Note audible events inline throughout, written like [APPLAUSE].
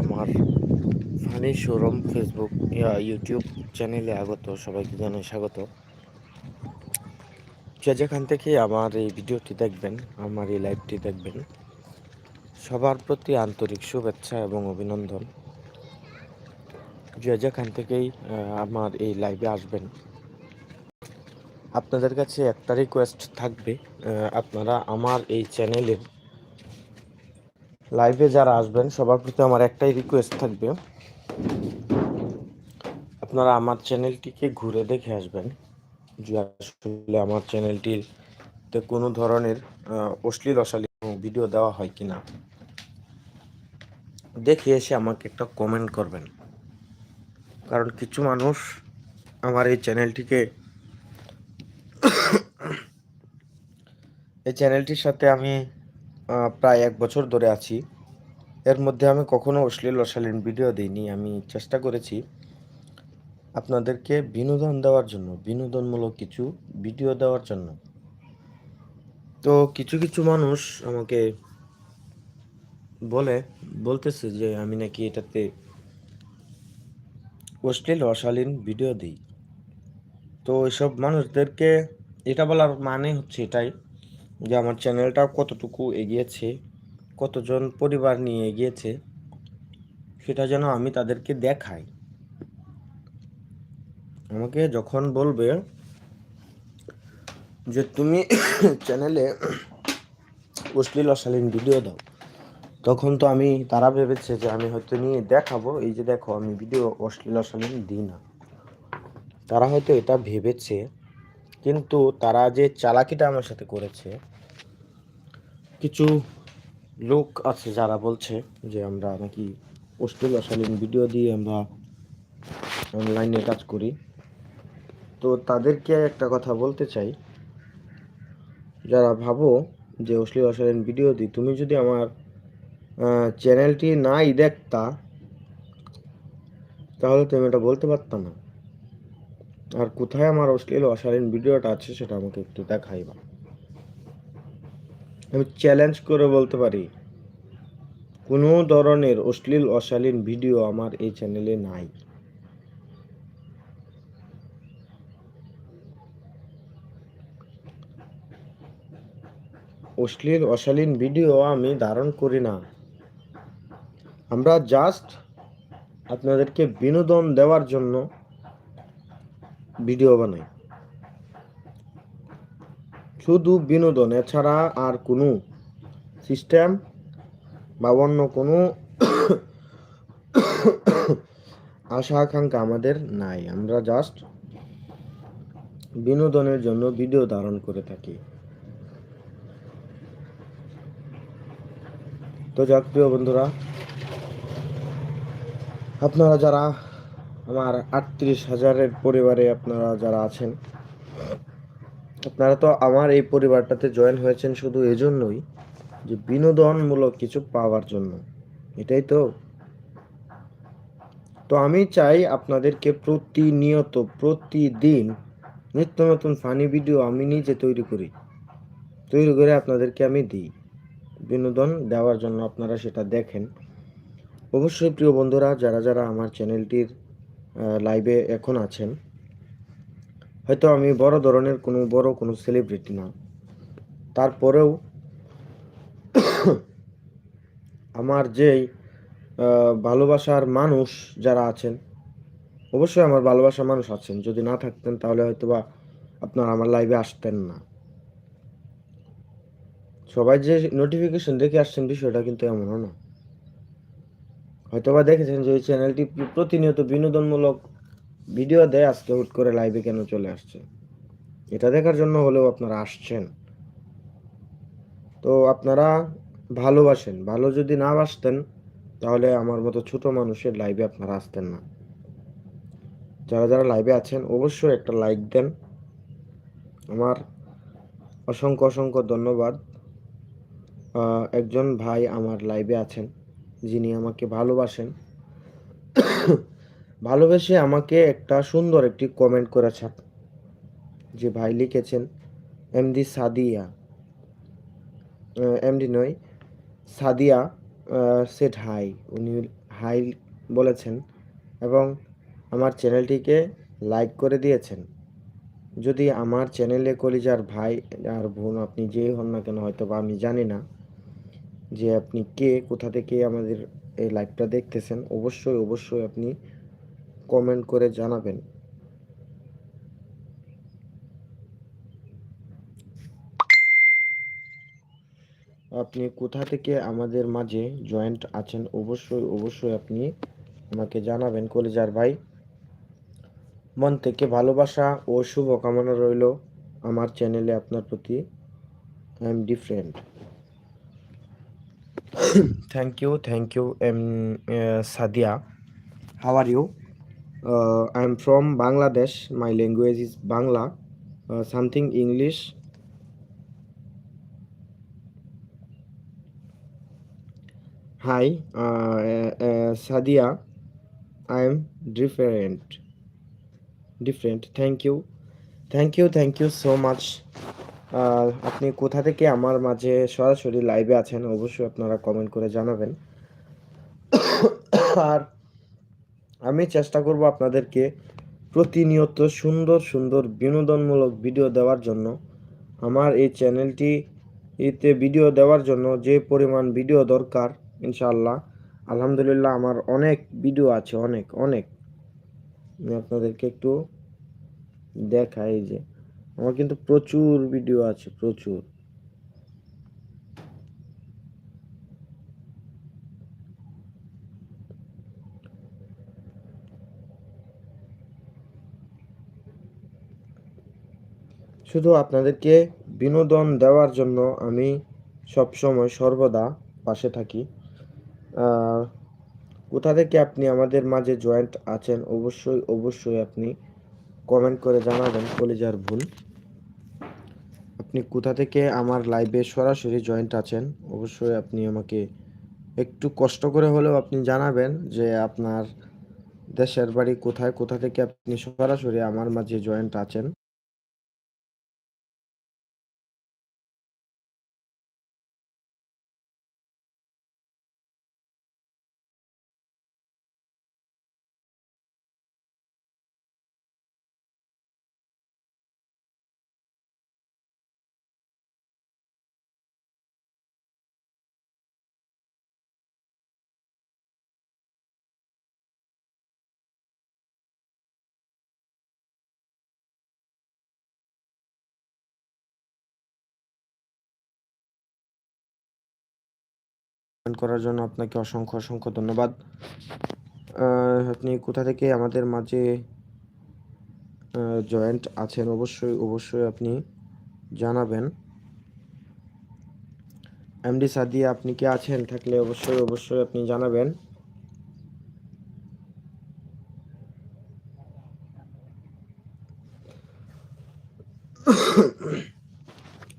আমার funny showroom Facebook YouTube চ্যানেলে আগত, সবাইকে জানাই স্বাগত। যে যেখান থেকে আমার এই ভিডিওটি দেখবেন, আমার এই লাইভটি দেখবেন, সবার প্রতি আন্তরিক শুভেচ্ছা এবং অভিনন্দন। যে যেখান থেকেই আমার এই লাইভে আসবেন, আপনাদের কাছে একটা রিকোয়েস্ট থাকবে আপনারা আমার এই চ্যানেলের লাইভে যারা আসবেন, সবার প্রতি আমার একটাই রিকোয়েস্ট থাকবে, আপনারা আমার চ্যানেলটিকে ঘুরে দেখে আসবেন। যে আসলে আমার চ্যানেলটিতে কোনো ধরনের অশ্লীল অশালীন ভিডিও দেওয়া হয় কি না দেখে এসে আমাকে একটা কমেন্ট করবেন। কারণ কিছু মানুষ আমার এই চ্যানেলটিকে এই চ্যানেলটির সাথে আমি প্রায় এক বছর ধরে আছি। এর মধ্যে আমি কখনো অশ্লীল, অশালীন ভিডিও দিইনি। আমি চেষ্টা করেছি আপনাদেরকে বিনোদন দেওয়ার জন্য, বিনোদনমূলক কিছু ভিডিও দেওয়ার জন্য। তো কিছু কিছু মানুষ আমাকে বলে, বলতেছে যে আমি নাকি এটাতে অশ্লীল, অশালীন ভিডিও দিই। তো এসব মানুষদেরকে এটা বলার মানে হচ্ছে এটাই যে আমার চ্যানেলটা কতটুকু এগিয়েছে, কতজন পরিবার নিয়ে এগিয়েছে, সেটা যেন আমি তাদেরকে দেখাই। আমাকে যখন বলবে যে তুমি চ্যানেলে অশ্লীল অশালীন ভিডিও দাও, তখন তো আমি, তারা ভেবেছে যে আমি হয়তো নিয়ে দেখাবো, এই যে দেখো আমি ভিডিও অশ্লীল অশালীন দিই না। তারা হয়তো এটা ভেবেছে কিন্তু তারা যে চালাকিটা আমার সাথে করেছে, কিছু লোক আছে যারা বলছে যে আমরা নাকি অশ্লীল অশালীন ভিডিও দিয়ে আমরা অনলাইনে কাজ করি। তো তাদেরকে একটা কথা বলতে চাই, যারা ভাবো যে অশ্লীল ভিডিও দিই, তুমি যদি আমার চ্যানেলটি নাই দেখতা, তাহলে তুমি এটা বলতে পারতাম না। আর কোথায় আমার অশ্লীল অশালীন ভিডিওটা আছে সেটা আমাকে একটু দেখাইবা আমি চ্যালেঞ্জ করে বলতে পারি, কোনো ধরনের অশ্লীল, অশালীন ভিডিও আমার এই চ্যানেলে নাই। অশ্লীল, অশালীন ভিডিও আমি ধারণ করি না। আমরা জাস্ট আপনাদেরকে বিনোদন দেওয়ার জন্য ভিডিও বানাই। শুধু বিনোদন, এছাড়া আর কোনো সিস্টেম বা অন্য কোনো আশা আকাঙ্ক্ষা আমাদের নাই। আমরা জাস্ট বিনোদনের জন্য ভিডিও ধারণ করে থাকি। তো যাক, প্রিয় বন্ধুরা, আপনারা যারা আমার আটত্রিশ হাজারের পরিবারে আপনারা যারা আছেন, আপনারা তো আমার এই পরিবারটাতে জয়েন হয়েছেন শুধু এজন্যই যে বিনোদনমূলক কিছু পাওয়ার জন্য। এটাই তো। তো আমি চাই আপনাদেরকে প্রতিনিয়ত, প্রতিদিন নিত্য নতুন ফানি ভিডিও আমি নিজে তৈরি করি। তৈরি করে আপনাদেরকে আমি দিই। বিনোদন দেওয়ার জন্য আপনারা সেটা দেখেন। অবশ্যই প্রিয় বন্ধুরা, যারা যারা আমার চ্যানেলটির লাইভে এখন আছেন। হয়তো আমি বড় ধরনের কোনো বড় কোনো সেলিব্রিটি না তারপরেও [COUGHS] আমার যেই ভালোবাসার মানুষ যারা আছেন, অবশ্যই আমার ভালোবাসার মানুষ আছেন। যদি না থাকতেন তাহলে হয়তো বা আপনারা আমার লাইভে আসতেন না। সবাই যে নোটিফিকেশন দেখে আসছেন বিষয়টা কিন্তু এমনও না। হয়তো বা দেখেছেন যে এই চ্যানেলটি প্রতিনিয়ত বিনোদনমূলক ভিডিও দেয়, আজকে হুট করে লাইভে কেন চলে আসছে? এটা দেখার জন্য হলেও আপনারা আসছেন। তো আপনারা ভালোবাসেন। ভালো যদি না বাসতেন, তাহলে আমার মতো ছোট মানুষের লাইভে আপনারা আসতেন না। যারা যারা লাইভে আছেন, অবশ্যই একটা লাইক দেন। আমার অসংখ্য অসংখ্য ধন্যবাদ। একজন ভাই আমার লাইভে আছেন। যিনি আমাকে ভালোবাসেন। ভালোবেসে আমাকে একটা সুন্দর একটি কমেন্ট করেছেন, যে ভাই লিখেছেন এমডি সাদিয়া। এমডি নয়, সাদিয়া সেট হাই উনি হাই বলেছেন এবং আমার চ্যানেলটিকে লাইক করে দিয়েছেন। যদি আমার চ্যানেলে কলিজার ভাই আর বোন আপনি যেই হন না কেন হয়তো বা আমি জানি না। যে আপনি কে, কোথা থেকে আমাদের এই লাইভটা দেখতেছেন, অবশ্যই অবশ্যই আপনি কমেন্ট করে জানাবেন। আপনি কোথা থেকে আমাদের মাঝে জয়েন্ট আছেন, অবশ্যই অবশ্যই আপনি আমাকে জানাবেন। কলেজার ভাই, মন থেকে ভালোবাসা ও শুভকামনা রইল আমার চ্যানেলে আপনার প্রতি। I am different thank you, thank you, um, uh, Sadia. How are you? Uh, I'm from Bangladesh. My language is Bangla. Uh, something English. Hi, uh, uh, uh Sadia. I'm different. Different. Thank you. Thank you. Thank you so much. আপনি কোথা থেকে আমার মাঝে সরাসরি লাইভে আছেন অবশ্যই আপনারা কমেন্ট করে জানাবেন। আর আমি চেষ্টা করব আপনাদেরকে প্রতিনিয়ত সুন্দর সুন্দর বিনোদনমূলক ভিডিও দেওয়ার জন্য। আমার এই চ্যানেলটি এতে ভিডিও দেওয়ার জন্য যে পরিমাণ ভিডিও দরকার, ইনশাআল্লাহ। আলহামদুলিল্লাহ আমার অনেক ভিডিও আছে, অনেক অনেক। আমি আপনাদেরকে একটু দেখাই যে আমার কিন্তু প্রচুর ভিডিও আছে, প্রচুর। শুধু আপনাদেরকে বিনোদন দেওয়ার জন্য আমি সব সময় সর্বদা পাশে থাকি। কোথা থেকে আপনি আমাদের মাঝে জয়েন্ট আছেন, অবশ্যই অবশ্যই আপনি কমেন্ট করে জানাবেন, কলিজার ভুল। আপনি কোথা থেকে আমার লাইভে সরাসরি জয়েন্ট আছেন, অবশ্যই আপনি আমাকে একটু কষ্ট করে হলেও আপনি জানাবেন যে আপনার দেশের বাড়ি কোথায়, কোথা থেকে আপনি সরাসরি আমার মাঝে জয়েন্ট আছেন। করার জন্য আপনাকে অসংখ্য অসংখ্য ধন্যবাদ। আপনি কোথা থেকে আমাদের মাঝে জয়েন্ট আছেন? অবশ্যই অবশ্যই আপনি জানাবেন। এমডি সাদিয়া, আপনি কি আছেন? থাকলে অবশ্যই অবশ্যই আপনি জানাবেন।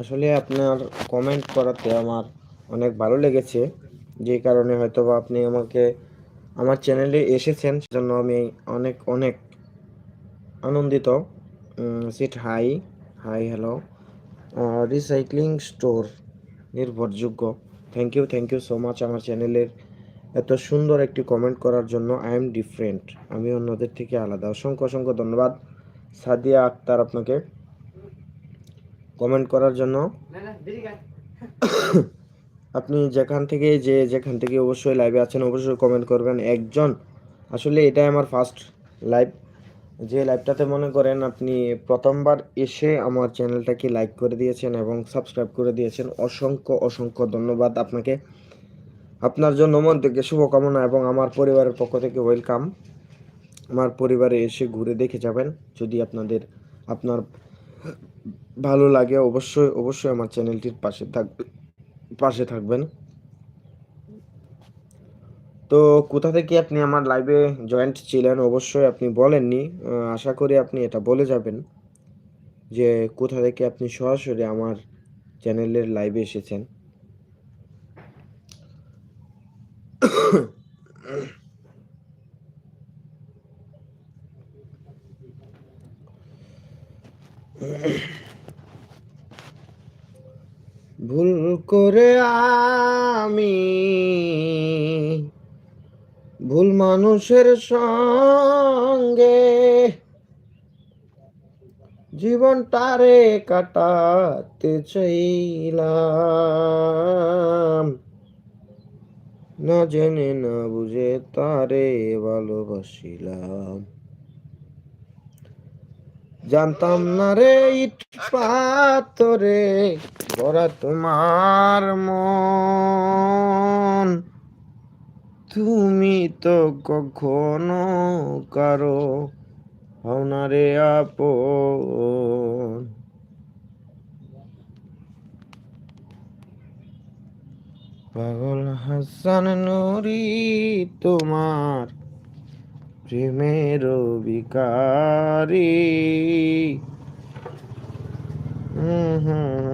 আসলে আপনার কমেন্ট করাতে আমার অনেক ভালো লেগেছে। যে কারণে হয়তো বা আপনি আমাকে, আমার চ্যানেলে এসেছেন, সেজন্য আমি অনেক অনেক আনন্দিত। Seat hi hi hello recycling store নির্ভরযোগ্য। Thank you thank you so much আমার চ্যানেলের এত সুন্দর একটি কমেন্ট করার জন্য। আই এম ডিফারেন্ট আমি অন্যদের থেকে আলাদা। অসংখ্য অসংখ্য ধন্যবাদ। সাদিয়া আক্তার আপনাকে কমেন্ট করার জন্য। আপনি যেখান থেকে যে যেখান থেকে অবশ্যই লাইভে আছেন, অবশ্যই কমেন্ট করবেন। একজন, আসলে এটাই আমার ফার্স্ট লাইভ যে লাইভটাতে মনে করেন আপনি প্রথমবার এসে আমার চ্যানেলটাকে লাইক করে দিয়েছেন এবং সাবস্ক্রাইব করে দিয়েছেন, অসংখ্য অসংখ্য ধন্যবাদ আপনাকে। আপনার জন্য মন থেকে শুভকামনা এবং আমার পরিবারের পক্ষ থেকে ওয়েলকাম আমার পরিবারে এসে ঘুরে দেখে যাবেন। যদি আপনাদের, আপনার ভালো লাগে অবশ্যই অবশ্যই আমার চ্যানেলটির পাশে থাকবে পাশে থাকবেন। তো কোথা থেকে আপনি আমার লাইভে জয়েন্ট ছিলেন অবশ্যই আপনি বলেননি। আশা করি আপনি এটা বলে যাবেন যে কোথা থেকে আপনি সরাসরি আমার চ্যানেলের লাইভে এসেছেন ভুল করে আমি। ভুল মানুষের সঙ্গে জীবন জীবনটারে কাটাতে চাইলাম। না জেনে না বুঝে তারে ভালোবাসিলাম। জানতাম না রে ইট পাথরে গড়া তোমার মন। তুমি তো কখনো কারও হও না রে আপন। পাগল হাসান নুরি তোমার প্রেমের বিকারি হুম